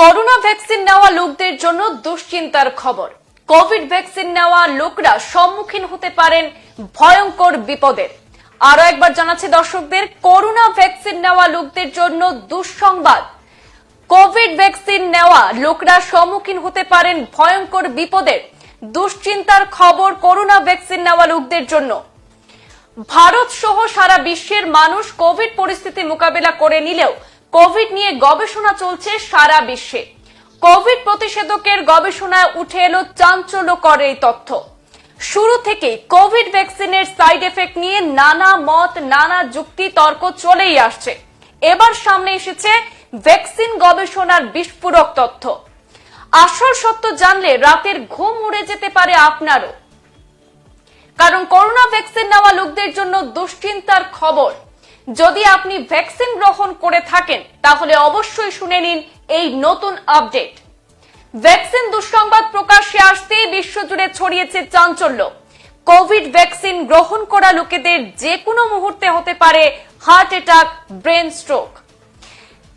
Corona vaccine নেওয়া লোকদের জন্য দুশ্চিন্তার খবর। কোভিড ভ্যাকসিন নেওয়া লোকরা সম্মুখীন হতে পারেন ভয়ঙ্কর বিপদের। আরও একবার জানাচ্ছি দর্শকদের, করোনা ভ্যাকসিন নেওয়া লোকদের জন্য দুঃসংবাদ। কোভিড ভ্যাকসিন নেওয়া লোকরা সম্মুখীন হতে পারেন ভয়ঙ্কর বিপদের। দুশ্চিন্তার খবর করোনা ভ্যাকসিন নেওয়া লোকদের জন্য। ভারত সহ সারা বিশ্বের মানুষ কোভিড পরিস্থিতি মোকাবেলা করে নিলেও কোভিড নিয়ে গবেষণা চলছে সারা বিশ্বে। কোভিড প্রতিষেধকের গবেষণায় উঠে এলো চাঞ্চল্যকর এই তথ্য। শুরু থেকেই কোভিড ভ্যাকসিনের সাইড এফেক্ট নিয়ে নানা মত, নানা যুক্তি, তর্ক চলেই আসছে। এবার সামনে এসেছে ভ্যাকসিন গবেষণার বিস্ফোরক তথ্য। আসল সত্য জানলে রাতের ঘুম উড়ে যেতে পারে আপনারও। কারণ করোনা ভ্যাকসিন নেওয়া লোকদের জন্য দুশ্চিন্তার খবর। যদি আপনি ভ্যাকসিন গ্রহণ করে থাকেন, তাহলে অবশ্যই শুনে নিন এই নতুন আপডেট। ভ্যাকসিন দুঃসংবাদ প্রকাশ্যে আসতেই বিশ্বজুড়ে ছড়িয়েছে চাঞ্চল্য। কোভিড ভ্যাকসিন গ্রহণ করা লোকেদের যে কোনো মুহূর্তে হতে পারে heart attack, brain stroke.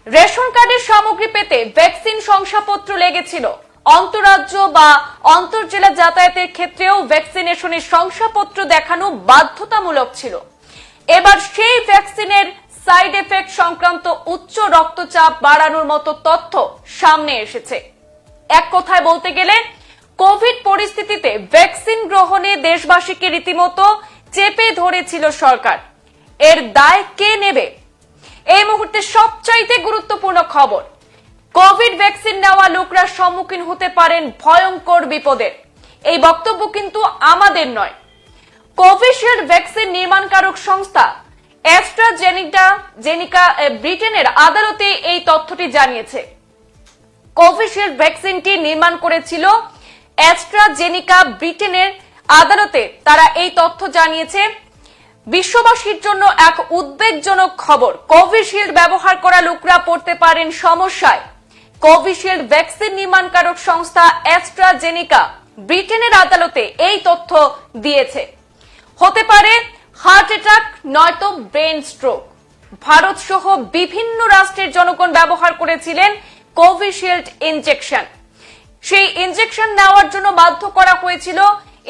Ration কার্ডের সামগ্রী পেতে ভ্যাকসিন শংসাপত্র লেগেছিল। অন্তরাজ্য বা অন্তর্জেলা যাতায়াতের ক্ষেত্রেও ভ্যাকসিনেশনের শংসাপত্র দেখানো বাধ্যতামূলক ছিল। এবার ভ্যাকসিনের সাইড এফেক্ট সংক্রান্ত উচ্চ রক্তচাপ বাড়ানোর মতো তথ্য সামনে এসেছে। এক কথায় বলতে গেলে, কোভিড পরিস্থিতিতে ভ্যাকসিন গ্রহণে দেশবাসীকে রীতিমতো চেপে ধরেছিল সরকার। এর দায় কে নেবে? এই মুহূর্তে সবচাইতে গুরুত্বপূর্ণ খবর, কোভিড ভ্যাকসিন নেওয়া লোকরা সম্মুখীন হতে পারেন ভয়ঙ্কর বিপদের। এই বক্তব্য কিন্তু আমাদের নয়। কোভিশিল্ড ভ্যাকসিন নির্মাণকারক সংস্থা অ্যাস্ট্রাজেনিকা, জেনিকা ব্রিটেনের আদালতে এই তথ্যটি জানিয়েছে। কোভিশিল্ড ভ্যাকসিনটি নির্মাণ করেছিল অ্যাস্ট্রাজেনিকা ব্রিটেনের আদালতে। তারা এই তথ্য জানিয়েছে, বিশ্ববাসীর জন্য এক উদ্বেগজনক খবর। কোভিশিল্ড ব্যবহার করা লোকরা পড়তে পারেন সমস্যায়। কোভিশিল্ড ভ্যাকসিন নির্মাণকারক সংস্থা অ্যাস্ট্রাজেনিকা ব্রিটেনের আদালতে এই তথ্য দিয়েছে। হতে পারে হার্ট অ্যাটাক নয়তো ব্রেন স্ট্রোক। ভারত সহ বিভিন্ন রাষ্ট্রের জনগণ ব্যবহার করেছিলেন কোভিশিল্ড ইনজেকশন। সেই ইনজেকশন নেওয়ার জন্য বাধ্য করা হয়েছিল,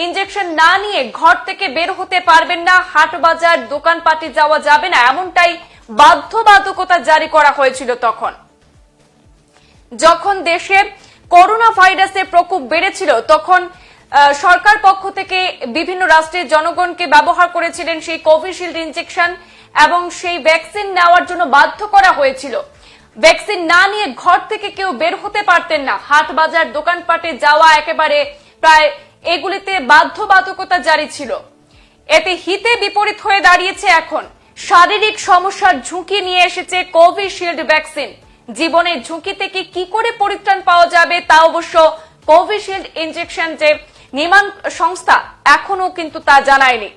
ইনজেকশন না নিয়ে ঘর থেকে বের হতে পারবেন না, হাট বাজার, দোকানপাটে যাওয়া যাবে না, এমনটাই বাধ্যবাধকতা জারি করা হয়েছিল তখন। যখন দেশে করোনা ভাইরাসের প্রকোপ বেড়েছিল, তখন সরকার পক্ষ থেকে বিভিন্ন রাষ্ট্রের জনগণকে ব্যবহার করেছিলেন সেই কোভিশিল্ড ইনজেকশন এবং সেই ভ্যাকসিন নেওয়ার জন্য বাধ্য করা হয়েছিল। ভ্যাকসিন না নিয়ে ঘর থেকে কেউ বের হতে পারতেন না। হাট বাজার, দোকানপাটে যাওয়া একেবারে প্রায় এগুলিতে বাধ্যবাধকতা জারি ছিল। এতে হিতে বিপরীত হয়ে দাঁড়িয়েছে এখন। শারীরিক সমস্যার ঝুঁকি নিয়ে এসেছে কোভিশিল্ড ভ্যাকসিন। জীবনের ঝুঁকি থেকে কি করে পরিত্রাণ পাওয়া যাবে তা অবশ্য কোভিশিল্ড ইনজেকশন যে নির্মাণ সংস্থা এখনও কিন্তু তা জানায়নি।